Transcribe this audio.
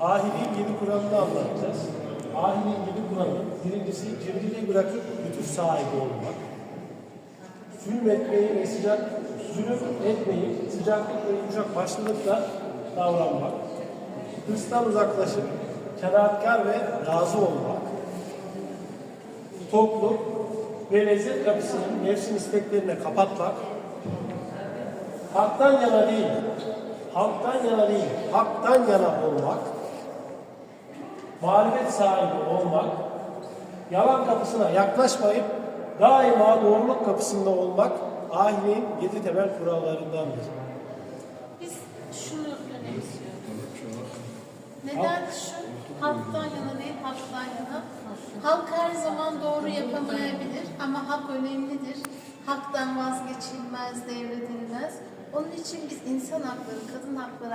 Ahiliğin yedi kuralını anlatacağız. Ahiliğin yedi kuralı, birincisi cimriliği bırakıp lütuf sahibi olmak. Zulüm etmeyi ve sıcak, zulüm etmeyi sıcaklık ve yumuşak başlılıkla davranmak. Hırstan uzaklaşıp kenaatkar ve razı olmak. Tokluk ve lezzet kapısını nefsin isteklerine kapatmak. Haktan yana değil, halktan yana değil, haktan yana olmak, marifet sahibi olmak, yalan kapısına yaklaşmayıp daima doğruluk kapısında olmak ahiliğin yedi temel kurallarındandır. Biz şunu önemsiyoruz. Neden şu? Halktan yana değil, haktan yana. Halk her zaman doğru yapamayabilir ama hak önemlidir. Haktan vazgeçilmez, devredilmez. Onun için biz insan hakları, kadın hakları